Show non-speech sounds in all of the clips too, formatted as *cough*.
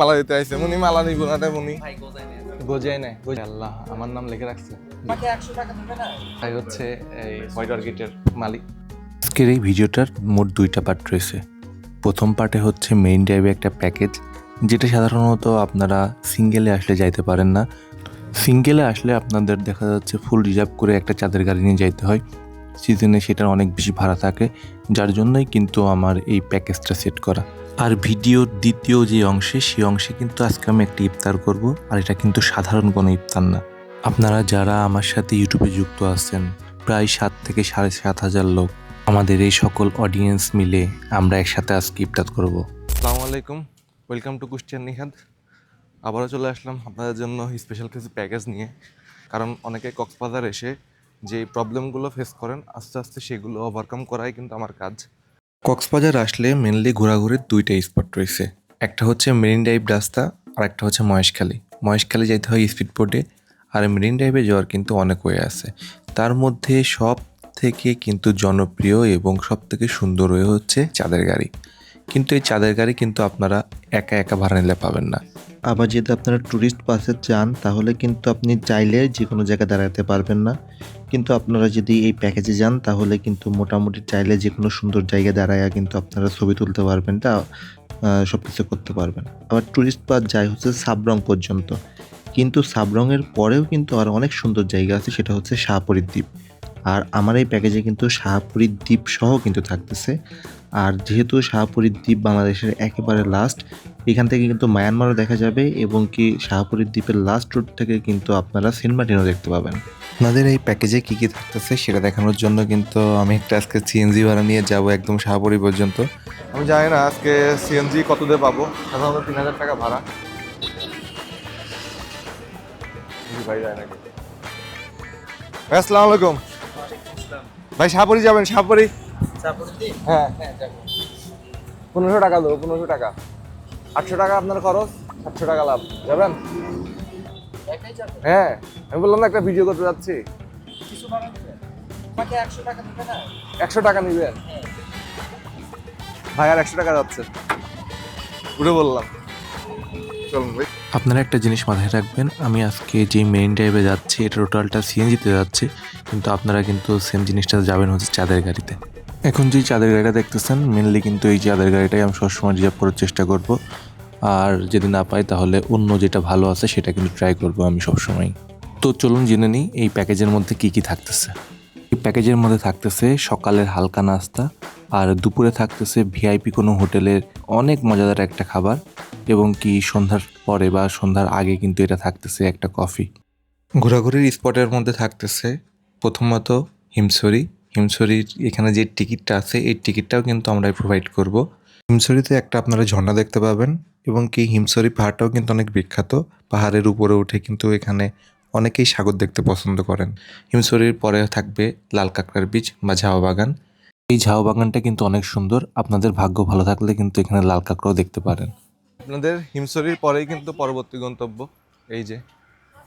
মালা দিতে আইছে মুনি মালা নিব না রে মুনি। গোজাই নাই। গোজাই আল্লাহ আমার নাম লিখে রাখছে। আমাকে একশো টাকা দেবে না? ভাই হচ্ছে এই হোয়াইট অর্কিটের মালিক। আজকের এই ভিডিওটার মোট দুইটা পার্ট রয়েছে। প্রথম পার্টে হচ্ছে মেইন ড্রাইভে একটা প্যাকেজ যেটা সাধারণত আপনারা সিঙ্গেলে আসলে যাইতে পারেন না। সিঙ্গেলে আসলে আপনাদের দেখা যাচ্ছে ফুল রিজার্ভ করে একটা চাঁদের গাড়ি নিয়ে যাইতে হয়। সিজনে সেটার অনেক বেশি ভাড়া থাকে যার জন্যই কিন্তু আমার এই প্যাকেজটা সেট করা। আর ভিডিওর দ্বিতীয় যে অংশে, সেই অংশে কিন্তু আজকে আমি একটি ইফতার করব, আর এটা কিন্তু সাধারণ কোনো ইফতার না। আপনারা যারা আমার সাথে ইউটিউবে যুক্ত আছেন, প্রায় সাত থেকে সাড়ে সাত হাজার লোক, আমাদের এই সকল অডিয়েন্স মিলে আমরা একসাথে আজকে ইফতার করব। আসসালামু আলাইকুম। ওয়েলকাম টু কুষ্টিয়ান নিহাদ আবারও চলে আসলাম আপনাদের জন্য স্পেশাল কিছু প্যাকেজ নিয়ে। কারণ অনেকে কক্সবাজার এসে যে প্রবলেমগুলো ফেস করেন, আস্তে আস্তে সেগুলো ওভারকাম করাই কিন্তু আমার কাজ। কক্সবাজার আসলে মেনলি ঘোরাঘুরির দুইটা স্পট রয়েছে। একটা হচ্ছে মেরিন ড্রাইভ রাস্তা, আর একটা হচ্ছে মহেশখালী। মহেশখালী যেতে হয় স্পিড বোটে আর মেরিন ড্রাইভে যাওয়ার কিন্তু অনেক ওয়ে আছে। তার মধ্যে সব থেকে কিন্তু জনপ্রিয় এবং সব থেকে সুন্দর হয়ে হচ্ছে চাঁদের গাড়ি। কিন্তু এই চাঁদের গাড়ি কিন্তু আপনারা একা একা ভাড়া নিলে পাবেন না। আবার যদি আপনারা ট্যুরিস্ট বাসে যান, তাহলে কিন্তু আপনি চাইলে যে কোনো জায়গায় দাঁড়াতে পারবেন না। কিন্তু আপনারা যদি এই প্যাকেজে যান, তাহলে কিন্তু মোটামুটি চাইলে যে কোনো সুন্দর জায়গায় দাঁড়ায় কিন্তু আপনারা ছবি তুলতে পারবেন, তা সব কিছু করতে পারবেন। আবার ট্যুরিস্ট বাস যায় হচ্ছে সাবরং পর্যন্ত। কিন্তু সাবরংয়ের পরেও কিন্তু আর অনেক সুন্দর জায়গা আছে, সেটা হচ্ছে শাহপুরীর দ্বীপ। আর আমার এই প্যাকেজে কিন্তু শাহপুরীর দ্বীপ সহ কিন্তু থাকতেছে। আর যেহেতু শাহপুরীর দ্বীপ বাংলাদেশের একেবারে লাস্ট এখান থেকে কিন্তু মায়ানমারও দেখা যাবে এবং কি শাহপুরীর দ্বীপের লাস্ট রুট থেকে কিন্তু আপনারা সেন্ট মার্টিনও দেখতে পাবেন। আপনাদের এই প্যাকেজে কী কী থাকতেছে সেটা দেখানোর জন্য কিন্তু আমি একটা আজকে সিএনজি ভাড়া নিয়ে যাব একদম শাহপুরি পর্যন্ত। আমি জানি না আজকে সিএনজি কত দিয়ে পাবো? সাধারণত তিন হাজার টাকা ভাড়া। ভাই যায় নাকি? আসসালামু আলাইকুম। ভাই শাহপুরি যাবেন শাহপুরি। হ্যাঁ। হ্যাঁ পনেরোশো টাকা দেবো পনেরোশো টাকা। আটশো টাকা আপনার খরচ সাতশো টাকা লাভ। যাবেন? হ্যাঁ আমি বললাম না একটা ভিডিও করতে যাচ্ছি। একশো টাকা একশো টাকা নিবেন? ভাই আর একশো টাকা যাচ্ছে। উঠে বললাম। চলুন ভাই। আপনারা একটা জিনিস মাথায় রাখবেন আমি আজকে যে মেইন ড্রাইভে যাচ্ছি এটা টোটালটা সিএনজিতে যাচ্ছে কিন্তু আপনারা কিন্তু সেম জিনিসটা যাবেন হচ্ছে চাঁদের গাড়িতে। এখন যে চাঁদের গাড়িটা দেখতেছেন মেনলি কিন্তু এই চাঁদের গাড়িটাই আমি সবসময় রিজার্ভ করার চেষ্টা করব। আর যদি না পাই, তাহলে অন্য যেটা ভালো আছে, সেটা কিন্তু ট্রাই করব আমি সবসময় তো চলুন জেনে নিই, এই প্যাকেজের মধ্যে কি কি থাকতেছে। এই প্যাকেজের মধ্যে থাকতেছে সকালের হালকা নাস্তা, আর দুপুরে থাকতেছে ভিআইপি কোনো হোটেলের অনেক মজাদার একটা খাবার, এবং কি সন্ধ্যার পরে বা সন্ধ্যার আগে কিন্তু এটা থাকতেছে একটা কফি ঘোরাঘুরির স্পটের মধ্যে থাকতেছে প্রথমত হিমছড়ি হিমছড়ির এখানে যে টিকিটটা আছে, এই টিকিটটাও কিন্তু আমরা প্রোভাইড করব। হিমছড়িতে একটা আপনারা ঝর্ণা দেখতে পাবেন এবং কি হিমছড়ি পাহাড়টাও কিন্তু অনেক বিখ্যাত। পাহাড়ের উপরে উঠে কিন্তু এখানে অনেকেই সাগর দেখতে পছন্দ করেন। হিমছড়ির পরে থাকবে লাল কাঁকড়ার বীজ বা ঝাও বাগান। এই ঝাও বাগানটা কিন্তু অনেক সুন্দর। আপনাদের ভাগ্য ভালো থাকলে কিন্তু এখানে লাল কাঁকড়াও দেখতে পারেন। আপনাদের হিমসরির পরেই কিন্তু পরবর্তী গন্তব্য, এই যে,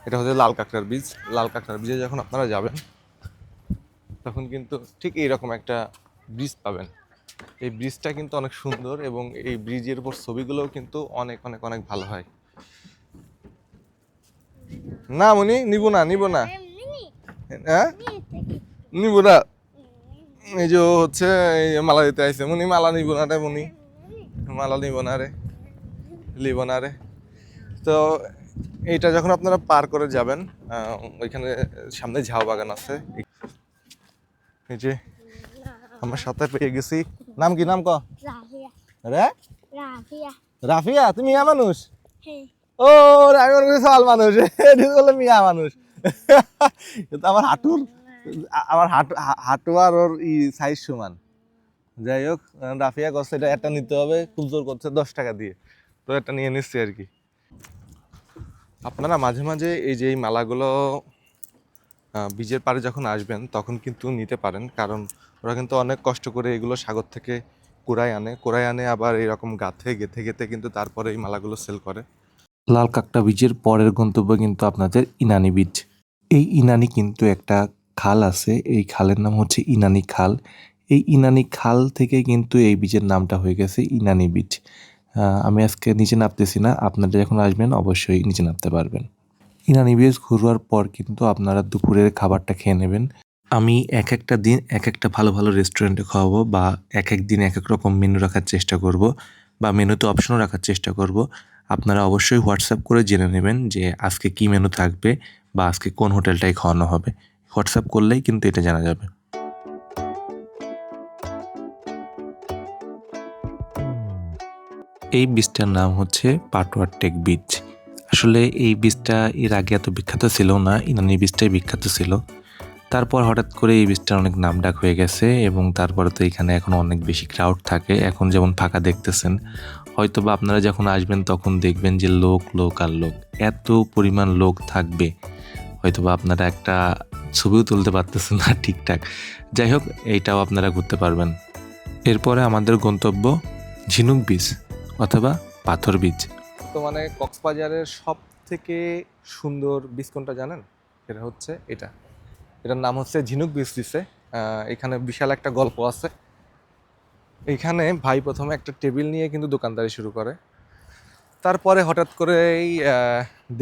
এটা হচ্ছে লাল কাঁকড়ার বীজ লাল কাঁকড়ার বীজে যখন আপনারা যাবেন তখন কিন্তু ঠিক এইরকম একটা ব্রিজ পাবেন। এই ব্রিজটা কিন্তু অনেক সুন্দর এবং এই ব্রিজের উপর ছবিগুলোও কিন্তু অনেক অনেক অনেক ভালো হয়। না মনি নিব না নিব না। হ্যাঁ? নিব না। এই যে হচ্ছে এই মালা দিতে আইছে। মুনি মালা নিব না রে মুনি। মালা নিব না রে। লিব না রে। তো এইটা যখন আপনারা পার করে যাবেন ওইখানে সামনে ঝাউ বাগান আছে। এই যে, আমার সাথে পেয়ে গেছি। নাম কি, নাম ক? রে? রাফিয়া, তুমি মিয়া মানুষ? ও আমি মনে সাল মানুষ। এটা মিয়া মানুষ। কিন্তু আমার হাঁটুর, আমার হাঁটু হাঁটু আর ওর ই সাইজ সমান। যাই হোক, রাফিয়া করছে, এটা একটা নিতে হবে। খুব জোর করছে, দশ টাকা দিয়ে। তো এটা নিয়ে নিচ্ছি আর কি। আপনারা মাঝে মাঝে এই যে এই মালাগুলো বীজের পাড়ে যখন আসবেন, তখন কিন্তু নিতে পারেন। কারণ ওরা কিন্তু অনেক কষ্ট করে এগুলো সাগর থেকে কুড়ায় আনে। কুড়ায় আনে আবার এরকম গাঁথে, গেথে গেথে কিন্তু তারপরে এই মালাগুলো সেল করে। লাল কাকটা বীজের পরের গন্তব্য কিন্তু আপনাদের ইনানি বীজ। এই ইনানি কিন্তু একটা খাল আছে। এই খালের নাম হচ্ছে ইনানি খাল। এই ইনানি খাল থেকে কিন্তু এই বীজের নামটা হয়ে গেছে ইনানি বীজ। আমি আজকে নিচে নামতেছি না। আপনারা যখন আসবেন, অবশ্যই নিচে নামতে পারবেন। ইনানি বিচ ঘুরোয়ার পর কিন্তু আপনারা দুপুরের খাবারটা খেয়ে নেবেন। আমি এক একটা দিন, এক একটা ভালো ভালো রেস্টুরেন্টে খাওয়াবো বা এক এক দিন এক এক রকম মেনু রাখার চেষ্টা করব বা মেনুতে অপশনও রাখার চেষ্টা করব। আপনারা অবশ্যই হোয়াটসঅ্যাপ করে জেনে নেবেন যে আজকে কী মেনু থাকবে বা আজকে কোন হোটেলটায় খাওয়ানো হবে। হোয়াটসঅ্যাপ করলেই কিন্তু এটা জানা যাবে। এই বীজটার নাম হচ্ছে পাটোয়ার টেক বীজ। আসলে এই বীজটা এর আগে এত বিখ্যাত ছিল না, ইনানি বীজটাই বিখ্যাত ছিল। তারপর হঠাৎ করে এই বীজটার অনেক নামডাক হয়ে গেছে এবং তারপরে তো এখানে এখন অনেক বেশি ক্রাউড থাকে। এখন যেমন ফাঁকা দেখতেছেন হয়তো বা আপনারা যখন আসবেন তখন দেখবেন যে লোক লোক আর লোক, এত পরিমাণ লোক থাকবে। হয়তো বা আপনারা একটা ছবিও তুলতে পারতেছেন না ঠিকঠাক। যাই হোক, এইটাও আপনারা ঘুরতে পারবেন। এরপরে আমাদের গন্তব্য ঝিনুক বীজ অথবা পাথর বীজ। বর্তমানে কক্সবাজারের সব থেকে সুন্দর বীজ কোনটা জানেন? এটা হচ্ছে এটা। এটার নাম হচ্ছে ঝিনুক বীজ দিছে। এখানে বিশাল একটা গল্প আছে। এখানে ভাই প্রথমে একটা টেবিল নিয়ে কিন্তু দোকানদারি শুরু করে। তারপরে হঠাৎ করেই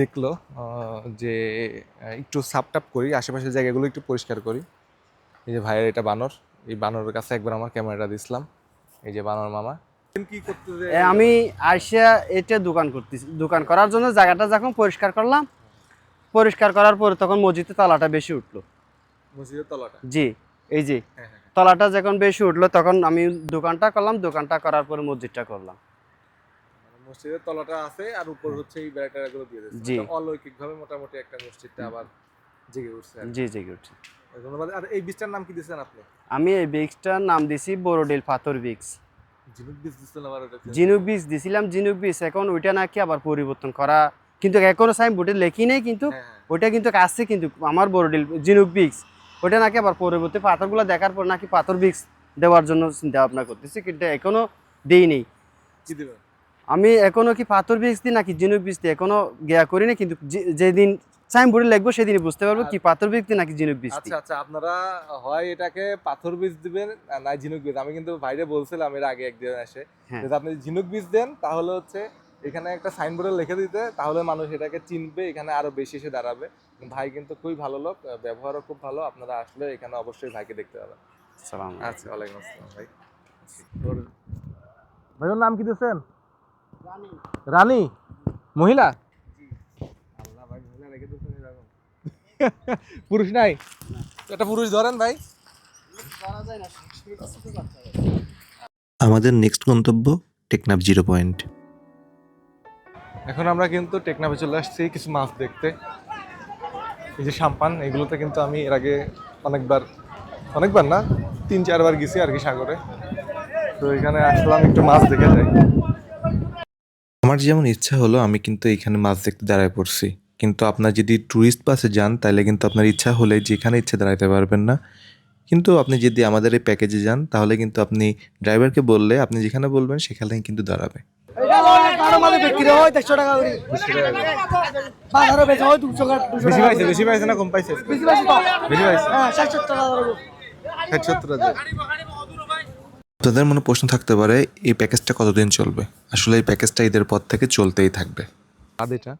দেখল যে একটু সাপটাপ করি, আশেপাশের জায়গাগুলো একটু পরিষ্কার করি। এই যে ভাইয়ের এটা বানর। এই বানরের কাছে একবার আমার ক্যামেরাটা দিছিলাম। এই যে বানর মামা। আমি আইসিয়া এটা দোকান করতেছি দোকান করার জন্য জায়গাটা যখন পরিষ্কার করলাম পরিষ্কার করার পরে তখন মসজিদের তলাটা বেশি উঠল। মসজিদের তলাটা? জি এই যে হ্যাঁ, হ্যাঁ। তলাটা যখন বেশি উঠল তখন আমি দোকানটা করলাম দোকানটা করার পরে মসজিদটা করলাম। মসজিদের তলাটা আছে আর উপর হচ্ছে এই দিয়ে ভাবে মোটামুটি একটা মসজিদটা আবার জেগে উঠছে জি উঠছে। ধন্যবাদ। আর এই বীজটার নাম কি আপনি? আমি এই বিক্সটার নাম দিছি বড়ডিল পাথর বিক্স বীজ। জিনুক বিচ দিছিলাম জিনুক বিচ এখন ওইটা নাকি আবার পরিবর্তন করা। কিন্তু এখনও সাইন বোর্ডে লেখি নেই কিন্তু হ্যাঁ, হ্যাঁ। ওইটা কিন্তু আসছে কিন্তু আমার বড়ডিল জিনুক বিক্স ওইটা নাকি আবার পরবর্তী পাথরগুলো দেখার পর নাকি পাথর বিক্স দেওয়ার জন্য চিন্তা ভাবনা করতেছি কিন্তু এখনও দেই নেই। আমি এখনও কি পাথর বিক্স দিই নাকি জিনুক বিক্স দিই? এখনও গিয়া করি না কিন্তু যেদিন সাইন বোর্ডে লিখব সেদিনই বুঝতে পারব কি পাথর নাকি জিনুক বিক্স আচ্ছা আচ্ছা আপনারা হয় এটাকে পাথর বীজ দিবেন না ঝিনুক বীজ। আমি কিন্তু বাইরে বলছিলাম এর আগে একদিন এসে হ্যাঁ। যদি আপনি ঝিনুক বীজ দেন তাহলে হচ্ছে এখানে একটা সাইনবোর্ডে লিখে দিতে তাহলে মানুষ এটাকে চিনবে এখানে আরও বেশি এসে দাঁড়াবে। ভাই কিন্তু খুবই ভালো লোক ব্যবহারও খুব ভালো আপনারা আসলে এখানে অবশ্যই ভাইকে দেখতে পাবেন। সালাম আচ্ছা ওয়ালাইকুম আসসালাম ভাই। ভাই ওর নাম কি দিয়েছেন? রানী? মহিলা আল্লাহ ভাই মহিলা রেখে দিয়েছেন এরকম। পুরুষ নাই? একটা পুরুষ ধরেন ভাই। আমাদের নেক্সট গন্তব্য টেকনাফ জিরো পয়েন্ট। এখন আমরা কিন্তু টেকনাফে চলে আসছি কিছু মাছ দেখতে। এই যে সাম্পান এগুলোতে কিন্তু আমি এর আগে অনেকবার অনেকবার না তিন চারবার গেছি আর কি সাগরে। তো এখানে আসলাম একটু মাছ দেখে যাই। আমার যেমন ইচ্ছা হলো আমি কিন্তু এখানে মাছ দেখতে দাঁড়ায় পড়ছি। কিন্তু আপনার যদি ট্যুরিস্ট বাসে যান তাহলে কিন্তু আপনার ইচ্ছা হলে যেখানে ইচ্ছে দাঁড়াইতে পারবেন না। কিন্তু আপনি যদি আমাদের এই প্যাকেজে যান তাহলে কিন্তু আপনি ড্রাইভারকে বললে আপনি যেখানে বলবেন সেখানেই কিন্তু দাঁড়াবে। আপনাদের মনে প্রশ্ন থাকতে পারে এই প্যাকেজটা কতদিন চলবে? আসলে এই প্যাকেজটা ঈদের পর থেকে চলতেই থাকবে। আদেটা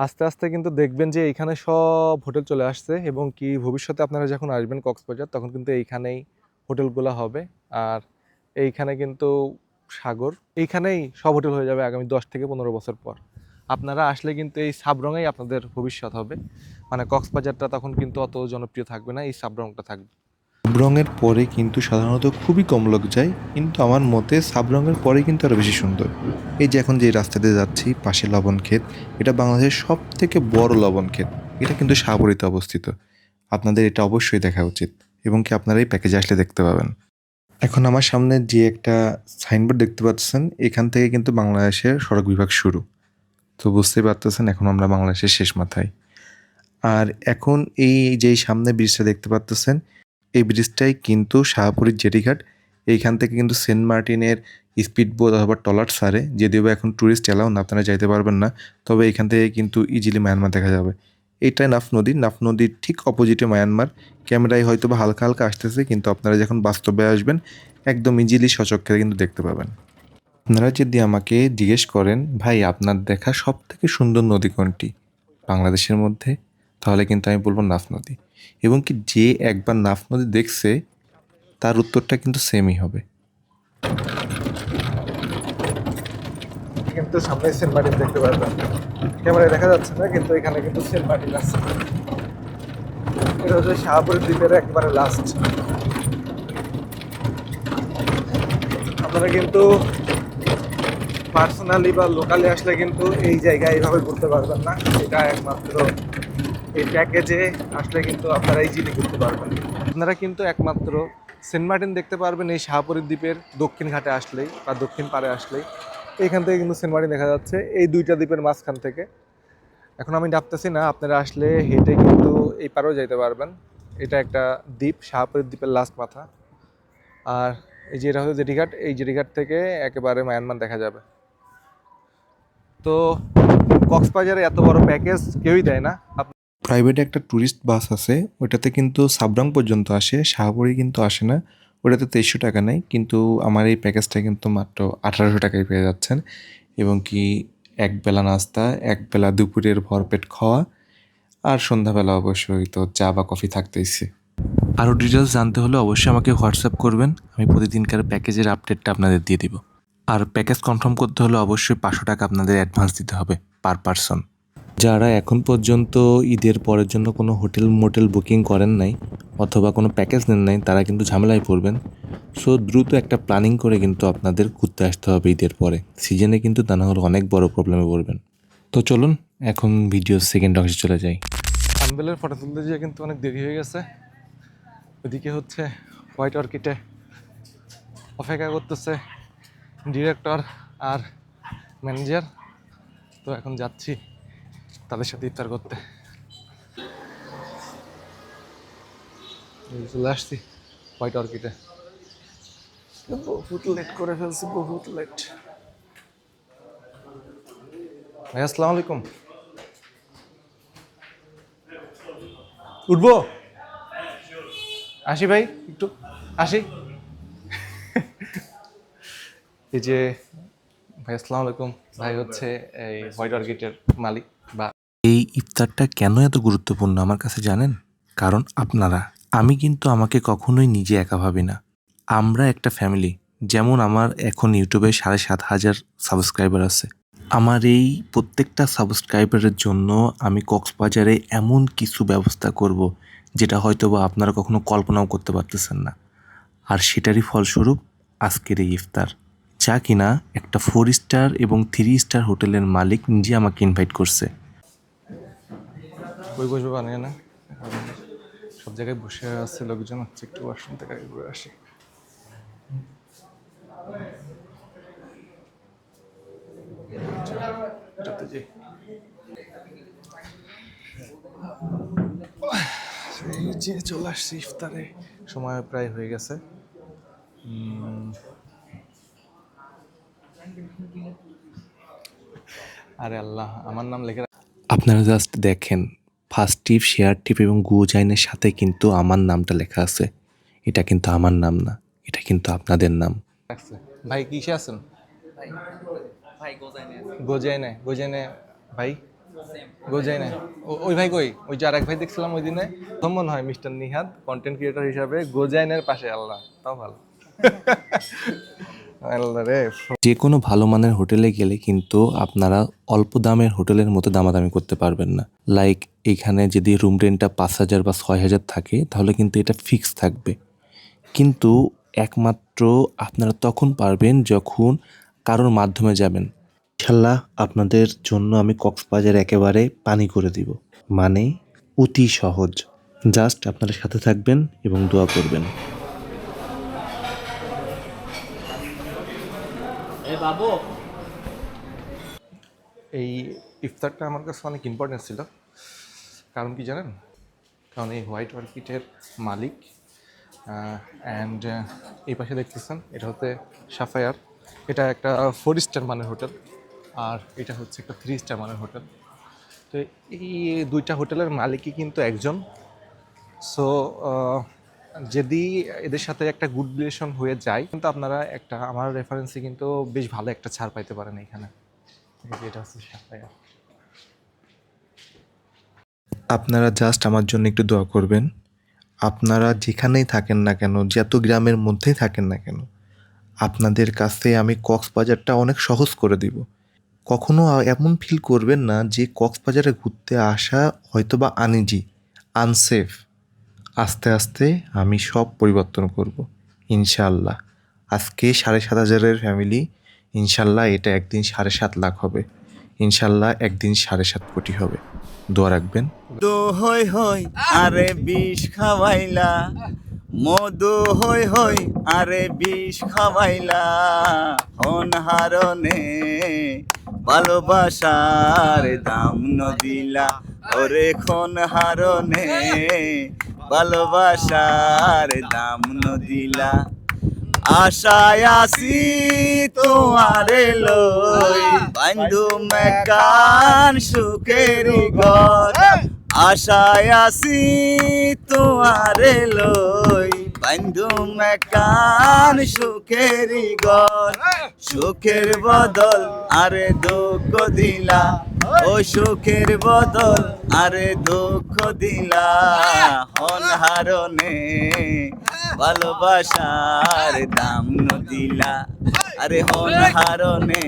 আস্তে আস্তে কিন্তু দেখবেন যে এইখানে সব হোটেল চলে আসছে এবং কি ভবিষ্যতে আপনারা যখন আসবেন কক্সবাজার, তখন কিন্তু এইখানেই হোটেলগুলো হবে। আর এইখানে কিন্তু সাগর, এইখানেই সব হোটেল হয়ে যাবে আগামী দশ থেকে পনেরো বছর পর। আপনারা আসলে কিন্তু এই সাবরঙেই আপনাদের ভবিষ্যৎ হবে। মানে কক্সবাজারটা তখন কিন্তু অত জনপ্রিয় থাকবে না, এই সাবরংটা থাকবে। সাবরঙের পরে কিন্তু সাধারণত খুবই কম লোক যায়, কিন্তু আমার মতে সাবরঙের পরে কিন্তু আরও বেশি সুন্দর। এই যে এখন যে রাস্তা দিয়ে যাচ্ছি, পাশে লবণ ক্ষেত, এটা বাংলাদেশের সব থেকে বড় লবণ ক্ষেত। এটা কিন্তু সাগরিতে অবস্থিত। আপনাদের এটা অবশ্যই দেখা উচিত এবং কি আপনারা এই প্যাকেজে আসলে দেখতে পাবেন। এখন আমার সামনে যে একটা সাইনবোর্ড দেখতে পাচ্ছেন, এখান থেকে কিন্তু বাংলাদেশের সড়ক বিভাগ শুরু। তো বুঝতেই পারতেছেন, এখন আমরা বাংলাদেশের শেষ মাথায়। আর এখন এই যেই সামনে ব্রিজটা দেখতে পাচ্তেছেন এই ব্রিজটাই কিন্তু শাহপুরীর জেটিঘাট এইখান থেকে কিন্তু সেন্ট মার্টিনের স্পিড বোট অথবা টলার সারে যদিও এখন ট্যুরিস্ট এলাও না, আপনারা যাইতে পারবেন না। তবে এখান থেকে কিন্তু ইজিলি মায়ানমার দেখা যাবে। এইটাই নাফ নদী, নাফ নদীর ঠিক অপোজিটে মায়ানমার ক্যামেরায় হয়তো বা হালকা হালকা আসতেছে, কিন্তু আপনারা যখন বাস্তবে আসবেন, একদম ইজিলি সচক্ষে কিন্তু দেখতে পাবেন। আপনারা যদি আমাকে জিজ্ঞেস করেন, ভাই, আপনার দেখা সব থেকে সুন্দর নদী কোনটি? বাংলাদেশের মধ্যে তাহলে কিন্তু আমি বলব নাফ নদী। এবং কি যে একবার নাফ নদী দেখছে, তার উত্তরটা কিন্তু সেমই হবে। কিন্তু সামনে সেন্ট মার্টিন দেখতে পারবেন। ক্যামেরায় দেখা যাচ্ছে না, কিন্তু এখানে কিন্তু সেন্ট মার্টিন আছে। এটা হচ্ছে শাহপুর দ্বীপের একবারে লাস্ট আপনারা কিন্তু পার্সোনালি বা লোকালি আসলে কিন্তু এই জায়গায় এইভাবে ঘুরতে পারবেন না। এটা একমাত্র এই প্যাকেজে আসলে কিন্তু আপনারা ইজিলি ঘুরতে পারবেন। আপনারা কিন্তু একমাত্র সেন্ট মার্টিন দেখতে পারবেন এই শাহপুরী দ্বীপের দক্ষিণ ঘাটে আসলেই বা দক্ষিণ পাড়ে আসলেই। এইখান থেকে কিন্তু সেন্ট মার্টিন দেখা যাচ্ছে, এই দুইটা দ্বীপের মাঝখান থেকে। এখন আমি ডাবতেছি না, আপনারা আসলে হেঁটে কিন্তু এই পারেও যাইতে পারবেন। এটা একটা দ্বীপ, শাহপুরের দ্বীপের লাস্ট মাথা। আর এই যে এটা হচ্ছে জেটিঘাট, এই জেটিঘাট থেকে একেবারে মায়ানমার দেখা যাবে। তো কক্সবাজারে এত বড় প্যাকেজ কেউই দেয় না। প্রাইভেটে একটা ট্যুরিস্ট বাস আছে, ওটাতে কিন্তু সাবরাং পর্যন্ত আসে, শাহপুরি কিন্তু আসে না, ওটাতে তেইশশো টাকা নেয়, কিন্তু আমার এই প্যাকেজটা কিন্তু মাত্র আঠারোশো টাকায় পেয়ে যাচ্ছেন। এবং কি এক বেলা নাস্তা এক বেলা দুপুরের ভরপেট খাওয়া, আর সন্ধ্যাবেলা অবশ্যই তো চা বা কফি থাকতেইছে। আরও ডিটেলস জানতে হলে অবশ্যই আমাকে হোয়াটসঅ্যাপ করবেন, আমি প্রতিদিনকার প্যাকেজের আপডেটটা আপনাদের দিয়ে দিব। আর প্যাকেজ কনফার্ম করতে হলে অবশ্যই পাঁচশো টাকা আপনাদের অ্যাডভান্স দিতে হবে পার পারসন যারা এখন পর্যন্ত ঈদের পরের জন্য কোনো হোটেল, মোটেল বুকিং করেন নাই অথবা কোনো প্যাকেজ নেন নাই, তারা কিন্তু ঝামেলায় পড়বেন। সো দ্রুত একটা প্ল্যানিং করে কিন্তু আপনাদের ঘুরতে আসতে হবে ঈদের পরে। সিজনে কিন্তু তা না হলে অনেক বড় প্রবলেমে পড়বেন। তো চলুন, এখন ভিডিও সেকেন্ড অংশে চলে যাই। আম্বেলের ফটো তুলতে যেয়ে কিন্তু অনেক দেরি হয়ে গেছে। ওদিকে হচ্ছে হোয়াইট অর্কিডে অপেক্ষা করতেছে ডিরেক্টর আর ম্যানেজার। তো এখন যাচ্ছি। তাদের সাথে ইফতার করতে। চলে আসছি হোয়াইট অর্কিডে। বহুত লেট করে ফেলছি বহুত লেট ভাই আসসালামু আলাইকুম। উঠবো? আসি ভাই একটু। আসি। এই যে ভাই আসসালামু আলাইকুম। ভাই হচ্ছে এই হোয়াইট অর্কিটের মালিক। এই ইফতারটা কেন এত গুরুত্বপূর্ণ আমার কাছে জানেন? কারণ আপনারা, আমি কিন্তু আমাকে কখনোই নিজে একা ভাবি না। আমরা একটা ফ্যামিলি যেমন আমার এখন ইউটিউবে সাড়ে সাত হাজার সাবস্ক্রাইবার আছে। আমার এই প্রত্যেকটা সাবস্ক্রাইবারের জন্য আমি কক্সবাজারে এমন কিছু ব্যবস্থা করব, যেটা হয়তো বা আপনারা কখনো কল্পনাও করতে পারতেছেন না। আর সেটারই ফলস্বরূপ আজকের এই ইফতার। যা কিনা একটা ফোর স্টার এবং থ্রি স্টার হোটেলের মালিক নিজে আমাকে ইনভাইট করছে। বই বসবে বানিয়ে না? সব জায়গায় বসে আছে লোকজন, হচ্ছে একটু ওয়াশরুম থেকে আগে ঘুরে আসি। যে চলে আসছি ইফতারে। সময় প্রায় হয়ে গেছে। আরে আল্লাহ, আমার নাম লেখে আপনারা জাস্ট দেখেন ফার্স্ট টিপ শেয়ার টিপ এবং গু জাইনের সাথে কিন্তু আমার নামটা লেখা আছে। এটা কিন্তু আমার নাম না এটা কিন্তু আপনাদের নাম। ভাই কিসে আছেন? ভাই গোজাই নিয়ে গোজাই নাই গোজাই নাই ভাই? ওই ভাই কই? ওই যে আরেক ভাই দেখছিলাম ওই দিনে। প্রথম মনে হয় মিস্টার নিহাদ কন্টেন্ট ক্রিয়েটর হিসাবে গোজাইনের পাশে আল্লাহ তাও ভালো। *laughs* যে কোনো ভালো মানের হোটেলে গেলে কিন্তু আপনারা অল্প দামের হোটেলের মতো দামাদামি করতে পারবেন না। লাইক এখানে যদি রুম রেন্টটা পাঁচ হাজার বা ছয় হাজার থাকে, তাহলে কিন্তু এটা ফিক্স থাকবে। কিন্তু একমাত্র আপনারা তখন পারবেন যখন কারোর মাধ্যমে যাবেন। ইনশাল্লাহ আপনাদের জন্য আমি কক্সবাজার একেবারে পানি করে দিব। মানে অতি সহজ। জাস্ট আপনারা সাথে থাকবেন এবং দোয়া করবেন। বাবু। এই ইফতারটা আমার কাছে অনেক ইম্পর্টেন্ট ছিল। কারণ কি জানেন? কারণ এই হোয়াইট অর্কিডের মালিক অ্যান্ড এই পাশে দেখতেছেন, এটা হচ্ছে সাফায়ার। এটা একটা ফোর স্টার মানের হোটেল, আর এটা হচ্ছে একটা থ্রি স্টার মানের হোটেল। তো এই দুইটা হোটেলের মালিকই কিন্তু একজন। সো যদি এদের সাথে একটা গুড রিলেশন হয়ে যায়, কিন্তু আপনারা একটা, আমার রেফারেন্সে কিন্তু বেশ ভালো একটা ছাড় পাইতে পারেন এখানে। হচ্ছে আপনারা জাস্ট আমার জন্য একটু দোয়া করবেন। আপনারা যেখানেই থাকেন না কেন, যত গ্রামের মধ্যেই থাকেন না কেন, আপনাদের কাছে আমি কক্সবাজারটা অনেক সহজ করে দিব। কখনো এমন ফিল করবেন না যে কক্সবাজারে ঘুরতে আসা হয়তোবা আনিজি আনসেফ আস্তে আস্তে আমি সব পরিবর্তন করব ইনশাল্লাহ আজকে সাড়ে সাত হাজারের ফ্যামিলি ইনশাল্লাহ এটা একদিন সাড়ে সাত লাখ হবে। ইনশাল্লাহ একদিন সাড়ে সাত কোটি হবে। দোয়া রাখবেন। হই হই, আরে বিষ খাওয়াইলা। মধু হই হই, আরে বিষ খাওয়াইলা। হন হারনে ভালোবাসার দাম নদিলা। ওরে খন হারনে ভালোবাসার দাম নদিলা। আশায় আসি তোমারে লই। বন্ধু মেকান সুখের ঘর। আশায় আসি তোমারে লই। বন্ধু মেকান সুখের ঘর। সুখের বদল আরে দুঃখ দিলা। ও সুখের বদল আরে দুঃখ দিলা। হন হারনে ভালোবাসার দাম নদিলা আরে হন হারনে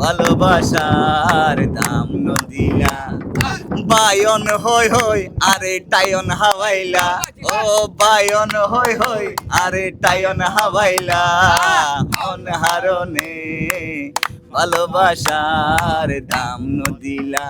ভালোবাসার দাম নদিলা বায়ন হই হই আরে টায়ন হাওয়াইলা। ও বায়ন হই হই আরে টায়ন হাওয়াইলা। হন হারনে ভালোবাসার দাম নদিলা